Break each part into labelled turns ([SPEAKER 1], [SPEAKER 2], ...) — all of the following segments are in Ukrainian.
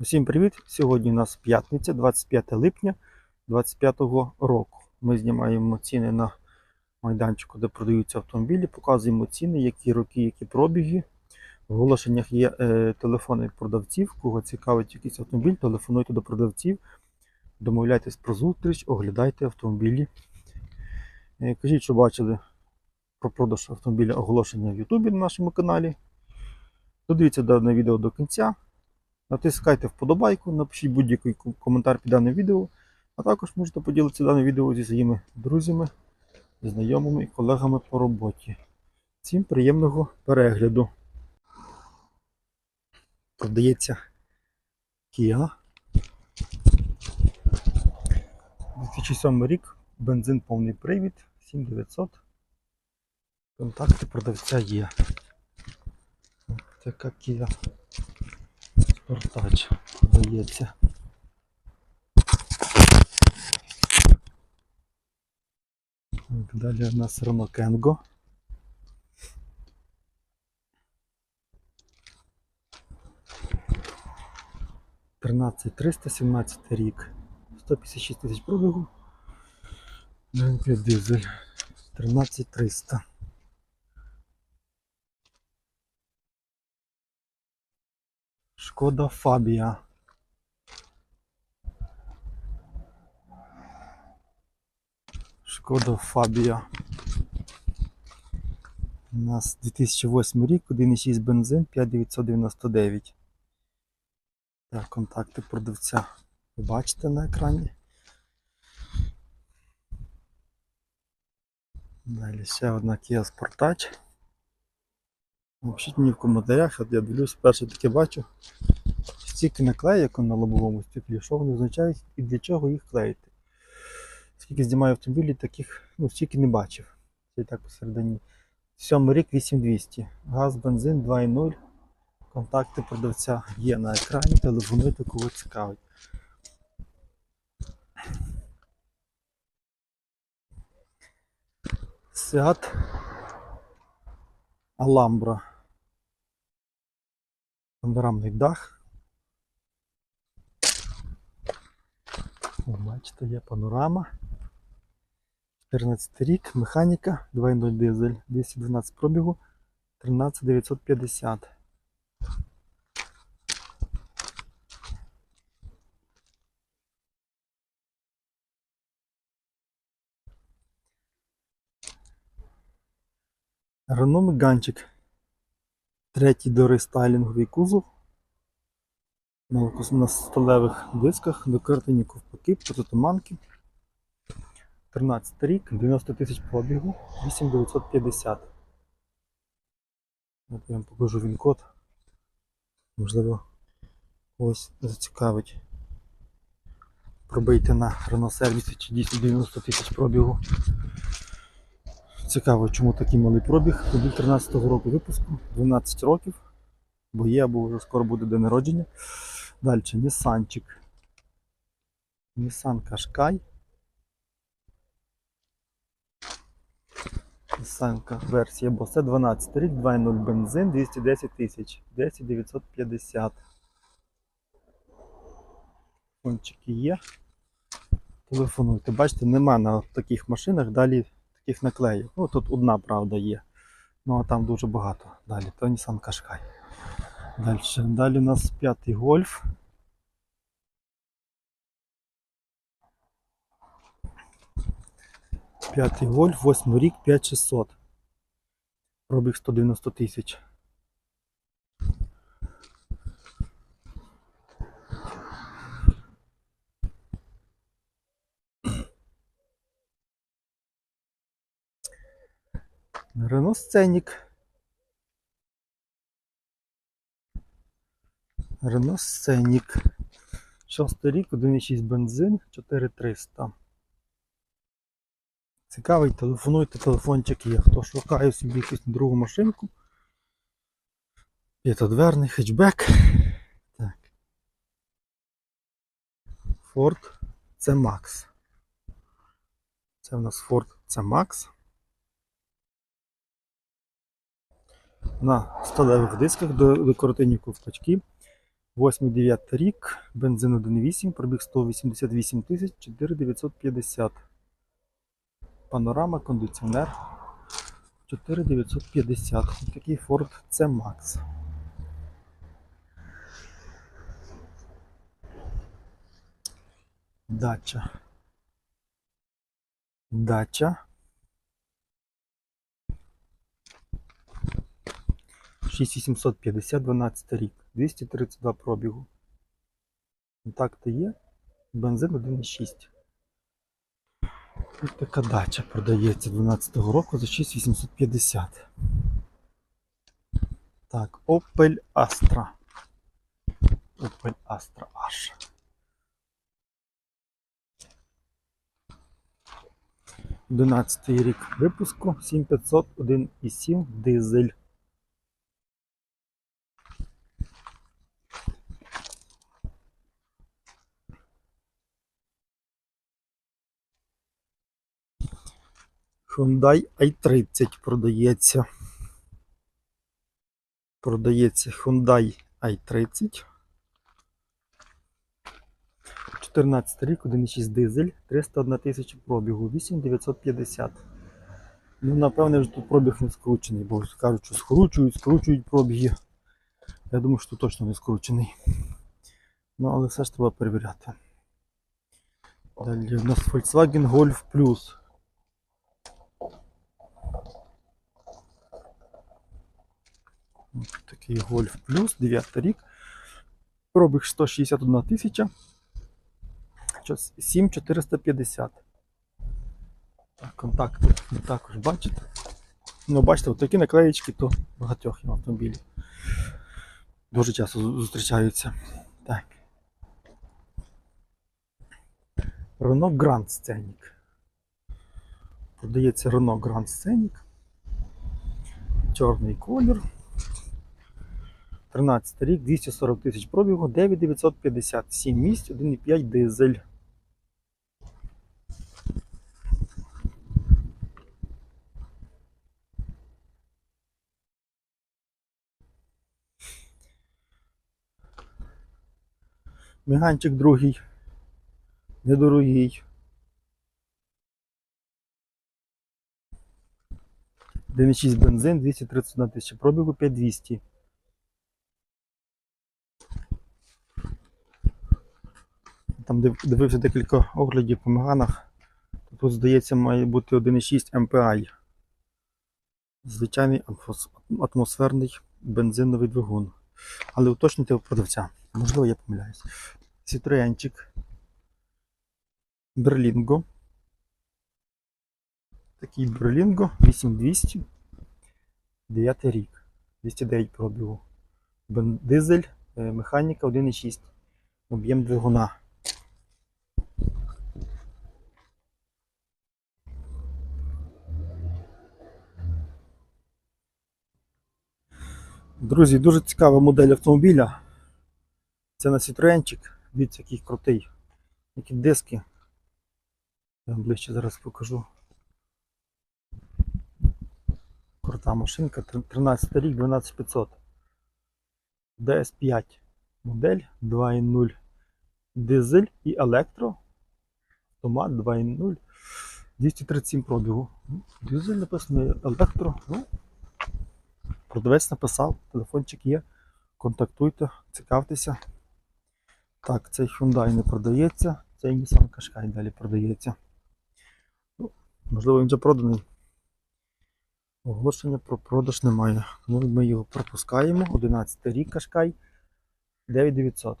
[SPEAKER 1] Усім привіт! Сьогодні у нас п'ятниця, 25 липня 2025 року. Ми знімаємо ціни на майданчику, де продаються автомобілі, показуємо ціни, які роки, які пробіги. В оголошеннях є е, телефони продавців. Кого цікавить якийсь автомобіль, телефонуйте до продавців, домовляйтесь про зустріч, оглядайте автомобілі. Е, кажіть, що бачили про продаж автомобіля оголошення в Ютубі на нашому каналі. Додивіться дане відео до кінця. Натискайте вподобайку, напишіть будь-який коментар під дане відео, а також можете поділитися даним відео зі своїми друзями, знайомими і колегами по роботі. Всім приємного перегляду. Продається Kia. 2007 рік, бензин повний привід, 7900. Контакти продавця є. Така Kia. Спортач продається. Так, Далі у нас Kengo. Тринадцять триста, 17 рік. 156 тисяч пробігу. Дизель. 13300. Шкода Фабія. Шкода Фабія. У нас 2008 рік, 1,6 бензин, 5999. Так, контакти продавця ви бачите на екрані. Далі ще одна Kia Sportage. Напишіть мені в коментарях, от я дивлюсь, перше таке бачу. Стільки наклейок на лобовому стеклі, що вони означають і для чого їх клеїти. Скільки знімаю автомобілі, таких ну, стільки не бачив. Це і так посередині. Сьомий рік 8200. Газ, бензин 2.0. Контакти продавця є на екрані, телефонуйте, кого цікавить. Seat Alhambra. Панорамний дах. О, бачите, є панорама. 14 рік, механіка, 2.0 дизель, 212 пробігу, 13950. Рено Меганчик. Третій дорестайлінговий кузов. На, сталевих дисках, докертані ковпаки, протитуманки. 13 рік, 90 тисяч пробігу, 8950. От я вам покажу він код. Можливо, когось зацікавить. Пробийте на Renault сервісі чи дійсно 90 тисяч пробігу. Цікаво, чому такий малий пробіг. Пробіг 13-го року випуску, 12 років, бо є, або вже скоро буде день народження. Далі Нісанчик. Nissan Qashqai. Nissan версія Bose 12 рік, 2.0 бензин, 210 тисяч, 10 950. Фончики є. Телефонуйте. Бачите, нема на таких машинах далі таких наклеїв. Ну тут одна, правда, є. Ну а там дуже багато. Далі. То Nissan Qashqai. Далі. Далі у нас п'ятий гольф. П'ятий гольф, восьмий рік, 5600. Пробіг 190 тисяч. Рено Сценік. Рено Сценік. Шостий рік, 1,6 бензин, 4300. Цікавий, телефонуйте, телефончик є. Хто шукає собі якусь другу машинку. П'ятодверний хетчбек. Так. Ford C-Max. Це в нас Ford C-Max. На сталевих дисках до декоративні ковпачки. 8-9 рік, бензин 1.8, пробіг 188 тисяч 4950. Панорама, кондиціонер 4950. Ось такий Ford C-Max. Дача. Дача. 6850, 12 рік, 232 пробігу. Так то є. Бензин 1,6. Ось така дача продається 12-го року за 6850. Так, Opel Astra. Opel Astra H. Одинадцятий рік випуску 7500 1,7 дизель. Hyundai i30 продається. Продається Hyundai i30. 14 рік, 1,6 дизель, 301 тисяча пробігу, 8950. Ну, напевне, вже тут пробіг не скручений, бо кажуть, що скручують, скручують пробіги. Я думаю, що тут точно не скручений. Ну, але все ж треба перевіряти. Далі у нас Volkswagen Golf Plus. Такий Golf Plus, 9 рік. Пробіг 161 тисяча. 7450. Так, контакти ви також бачите. Ну, бачите, от такі наклеїчки то багатьох є в. Дуже часто зустрічаються. Так. Renault Grand Scenic. Продається Renault Grand Scenic. Чорний колір. 13 рік, 240 тисяч пробігу, 9950, 7 місць, 1,5 дизель. Міганчик другий. Недорогий. 1,6 бензин, 231 тисяча пробігу, 5200. Там див- дивився декілька оглядів по меганах. Тут, здається, має бути 1,6 MPI. Звичайний атмосферний бензиновий двигун. Але уточнюйте у продавця. Можливо, я помиляюсь. Citroenчик. Берлінго. Такий Берлінго 8200. 9 рік. 209 пробігу. Дизель, е, механіка 1,6. Об'єм двигуна. Друзі, дуже цікава модель автомобіля. Це на Citroenчик. Дивіться, який крутий. Які диски. Я вам ближче зараз покажу. Крута машинка. 13 рік, 12500. DS5 модель 2.0. Дизель і електро. Автомат 2.0. 237 пробігу. Дизель написано електро. Ну, продавець написав, телефончик є. Контактуйте, цікавтеся. Так, цей Hyundai не продається, цей Nissan Qashqai далі продається. Ну, можливо, він вже проданий. Оголошення про продаж немає. Тому ми його пропускаємо. 11 рік Qashqai 9900.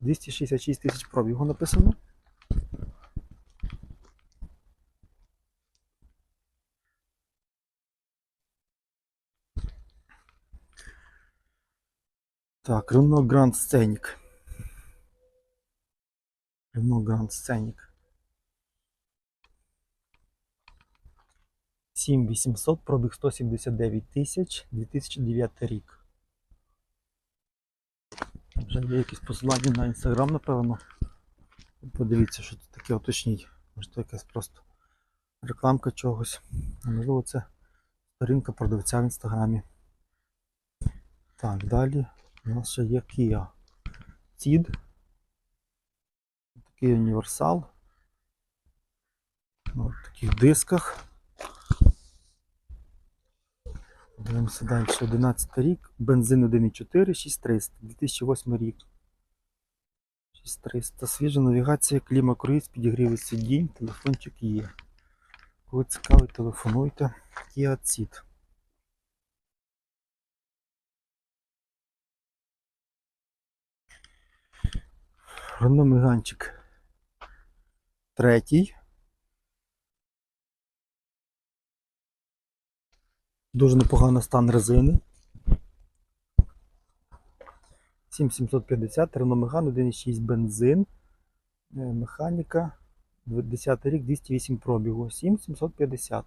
[SPEAKER 1] 266 тисяч пробігу написано. Так, Renault Grand Scenic. Renault Grand Scenic. 7800, пробіг 179 тисяч, 2009 рік. Вже є якісь посилання на інстаграм, напевно. Подивіться, що тут таке уточніть. Може це якась просто рекламка чогось. А можливо, це сторінка продавця в інстаграмі. Так, далі У нас ще є Kia Ceed. Такий універсал. На от таких дисках. Дивимося далі. 11 рік. Бензин 1.4, 6300. 2008 рік. 6300. Свіжа навігація, кліма круїз, підігріви сидінь, телефончик є. Коли цікавий, телефонуйте. Kia Ceed. Рено Меганчик. Третій. Дуже непоганий стан резини. 7750, Renault Megane 1.6 бензин. Е, Механіка. 10 рік, 208 пробігу. 7750.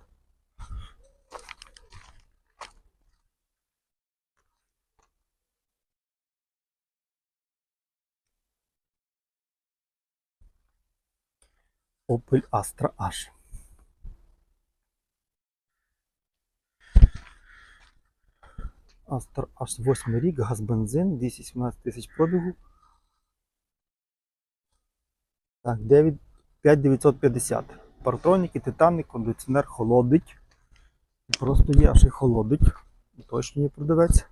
[SPEAKER 1] Opel Astra H. Astra H 8 рік, газ бензин, 217 тисяч пробігу. Так, 9, 5950. Партроніки, титани, кондиціонер холодить. Просто є, аж і холодить. Точно є продавець.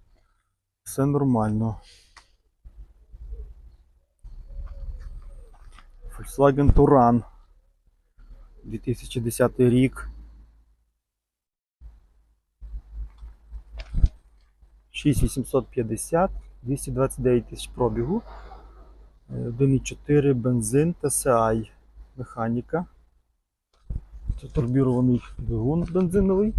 [SPEAKER 1] Все нормально. Volkswagen Touran. 2010 рік. 6850, 229 тисяч пробігу. Е, 1,4 бензин TSI механіка. Це турбірований двигун бензиновий.